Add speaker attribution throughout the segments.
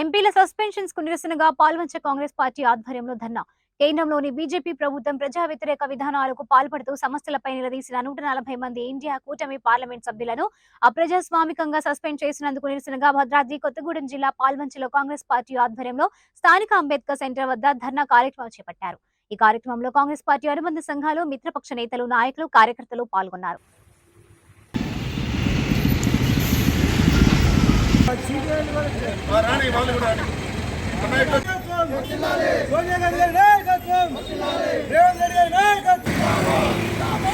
Speaker 1: ఎంపీల సస్పెన్షన్స్కు నిరసనగా పాల్వంచ కాంగ్రెస్ పార్టీ ఆధ్వర్యంలో ధర్నా. కేంద్రంలోని బీజేపీ ప్రభుత్వం ప్రజా వ్యతిరేక విధానాలకు పాల్పడుతూ సమస్యలపై నిలదీసిన నూట నలభై మంది ఇండియా కూటమి పార్లమెంట్ సభ్యులను అప్రజాస్వామికంగా సస్పెండ్ చేసినందుకు నిరసనగా భద్రాద్రి కొత్తగూడెం జిల్లా పాల్వంచలో కాంగ్రెస్ పార్టీ ఆధ్వర్యంలో స్థానిక అంబేద్కర్ సెంటర్ వద్ద ధర్నా కార్యక్రమం చేపట్టారు. ఈ కార్యక్రమంలో కాంగ్రెస్ పార్టీ అనుబంధ సంఘాలు మిత్రపక్ష నేతలు నాయకులు కార్యకర్తలు పాల్గొన్నారు.
Speaker 2: రాణి వాళ్ళు కూడా
Speaker 3: సోనియా గాంధీ గారి నాయకత్వం రేవంత్ రెడ్డి గారి నాయకత్వం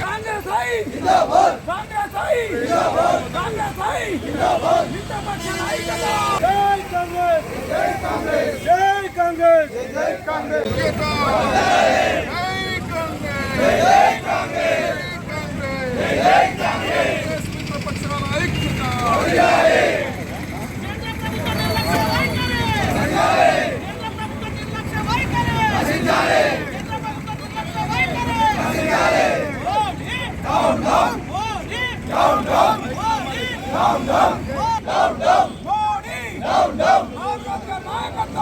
Speaker 4: కాంగ్రెస్ హై కాంగ్రెస్ హై కాంగ్రెస్ హై మిత్రపక్ష నాయకత్వం
Speaker 3: జై కాంగ్రెస్ జై కాంగ్రెస్ జై కాంగ్రెస్ జై కాంగ్రెస్.
Speaker 4: ನಾಯಕತ್ವ